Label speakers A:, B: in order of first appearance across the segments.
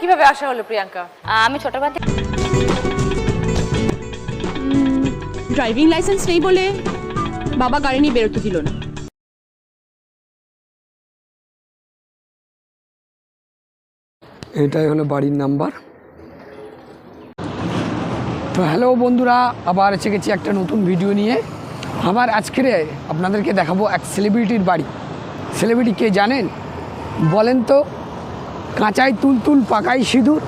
A: কীভাবে আসা হলো প্রিয়াঙ্কা?
B: আমি ছোটবেলা থেকে
C: ড্রাইভিং লাইসেন্স নেই বলে বাবা গাড়ি নিয়ে বেরোতে দিল না।
D: এটাই হলো বাড়ির নাম্বার। তো হ্যালো বন্ধুরা আবার এসে গেছি একটা নতুন ভিডিও নিয়ে। আবার আজকের আপনাদেরকে দেখাবো এক সেলিব্রিটির বাড়ি। সেলিব্রিটি কে জানেন? বলেন তো। কাঁচাই তুলতুল পাকাই সিঁদুর।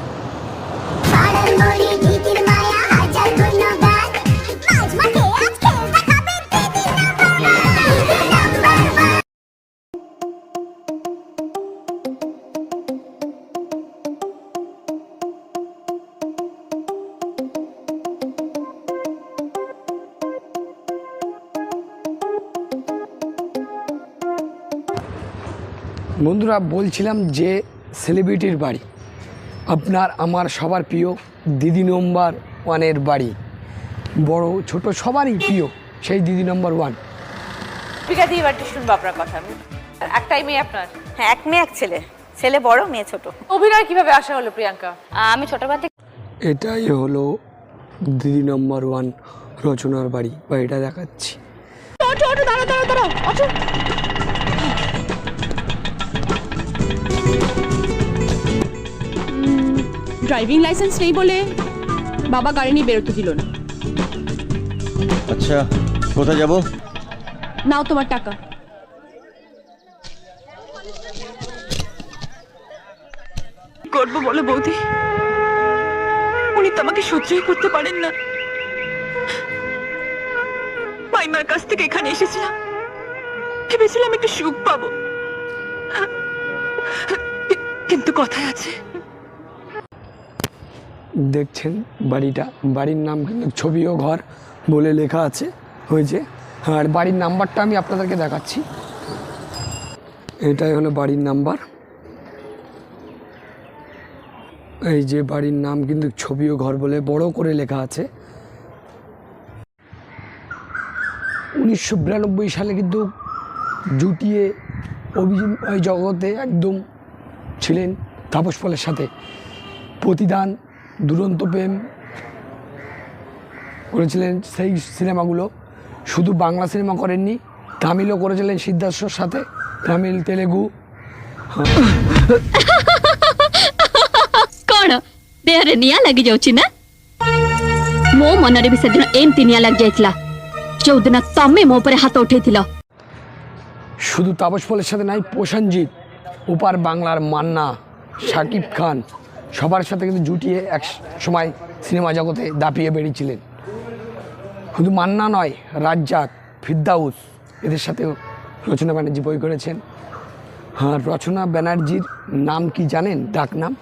D: বন্ধুরা বলছিলাম যে সেলিব্রিটির বাড়ি। আপনার আমার সবার প্রিয় দিদি নম্বর ওয়ানের বাড়ি। বড় ছোট সবারই প্রিয় সেই দিদি নম্বর ওয়ান
A: এবার শুনব আপনার কথা। আমি একটাই মেয়ে আপনার?
B: হ্যাঁ এক মেয়ে এক ছেলে। ছেলে বড় মেয়ে ছোট।
A: অভিনয় কীভাবে আসা হলো প্রিয়াঙ্কা?
B: আমি ছোটবেলা থেকে
D: এটাই হলো দিদি নম্বর ওয়ান রচনার বাড়ি বাড়িটা দেখাচ্ছি।
C: অটো অটো দাঁড়াও দাঁড়াও দাঁড়াও অটো ড্রাইভিং লাইসেন্স নেই বলে বাবা গাড়ি নিয়ে বেরোতে দিল না।
E: আচ্ছা কোথায় যাব?
C: নাও তোমার টাকা। করব বলো বৌদি? উনি তো আমাকে সহ্যই করতে পারেন না। মাইমার কাছ থেকে এখানে এসেছিলাম। ভেবেছিলাম একটু সুখ পাবো। কিন্তু কথায় আছে
D: দেখছেন বাড়িটা। বাড়ির নাম কিন্তু ছবি ও ঘর বলে লেখা আছে। হয়েছে আর বাড়ির নাম্বারটা আমি আপনাদেরকে দেখাচ্ছি। এটাই হলো বাড়ির নাম্বার। এই যে বাড়ির নাম কিন্তু ছবি ও ঘর বলে বড় করে লেখা আছে। উনিশশো বিরানব্বই সালে কিন্তু জুটিয়ে অভিনয় জগতে একদম ছিলেন। তাপস পালের সাথে প্রতিদান দুরন্ত প্রেম করেছিলেন সেই সিনেমাগুলো। শুধু বাংলা সিনেমা করেননি তামিলও করেছিলেন সিদ্ধার্থর সাথে তামিল তেলেগু।
F: কোণ দেহরে নিয়া লাগি যাচ্ছি না? মো মনরে বি সেদিন এমতি নিয়া যাইছিলা তুমি মো উপরে হাত
D: শুধু তাপস পলের সাথে নাই প্রসেনজিৎ ওপার বাংলার মান্না শাকিব খান। সবার সাথে কিন্তু জুটিয়ে এক সময় সিনেমা জগতে দাপিয়ে বেরিয়েছিলেন শুধু মান্না নয় রাজ্জাক ফিরদাউস এদের সাথেও রচনা ব্যানার্জি বই করেছেন। হ্যাঁ রচনা ব্যানার্জির নাম কি জানেন? ডাক নাম?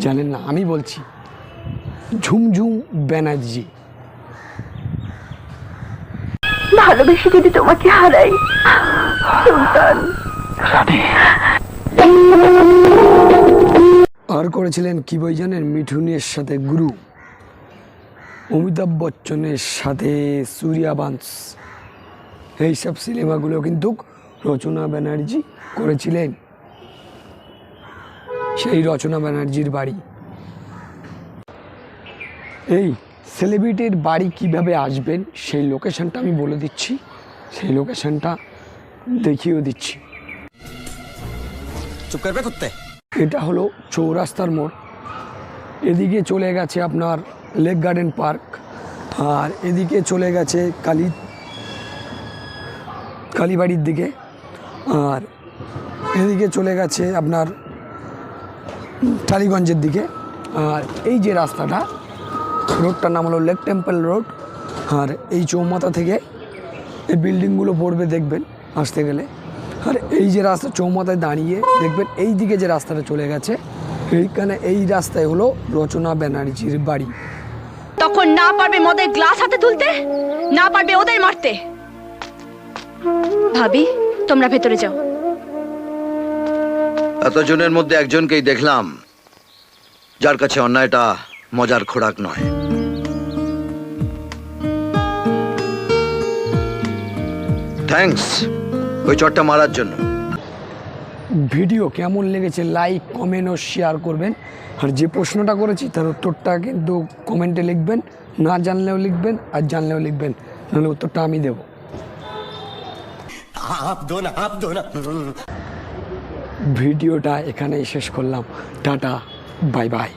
D: জানেন না আমি বলছি। ঝুমঝুম ব্যানার্জি।
C: ভালোবেসে যদি তোমাকে হারাই
D: আর করেছিলেন কি বই জানেন? মিঠুনের সাথে গুরু। অমিতাভ বচ্চনের সাথে সূর্যাবাংশ এইসব সিনেমাগুলো কিন্তু রচনা ব্যানার্জি করেছিলেন। সেই রচনা ব্যানার্জির বাড়ি। এই সেলিব্রিটির বাড়ি কীভাবে আসবেন, সেই লোকেশনটা আমি বলে দিচ্ছি। সেই লোকেশনটা দেখিয়েও দিচ্ছি।
E: চুপ করবে কুত্তে?
D: এটা হলো চৌরাস্তার মোড়। এদিকে চলে গেছে আপনার লেক গার্ডেন পার্ক আর এদিকে চলে গেছে কালী, কালীবাড়ির দিকে আর এদিকে চলে গেছে আপনার টালিগঞ্জের দিকে আর এই যে রাস্তাটা, রোডটার নাম হলো লেক টেম্পল রোড আর এই চৌমাথা থেকে এই বিল্ডিংগুলো পড়বে দেখবেন, আসতে গেলে। আর এই যে রাস্তা চৌমাথায় দাঁড়িয়ে দেখবেন এই দিকে যে রাস্তাটা চলে গেছে এইখানে এই রাস্তায় হলো রচনা ব্যানার্জির বাড়ি।
F: তখন না পারবে মদের গ্লাস হাতে তুলতে না পারবে ওদের মারতে। ভাবি তোমরা ভেতরে যাও।
E: এতজনের মধ্যে একজনকেই দেখলাম যার কাছে অন্যায়টা মজার খোরাক নয়। থ্যাঙ্কস ওই চটটা মারার জন্য।
D: ভিডিও কেমন লেগেছে লাইক কমেন্ট ও শেয়ার করবেন। আর যে প্রশ্নটা করেছি তার উত্তরটা কিন্তু কমেন্টে লিখবেন না জানলেও লিখবেন আর জানলেও লিখবেন নাহলে উত্তরটা আমি দেব। ভিডিওটা এখানেই শেষ করলাম। Tata bye bye.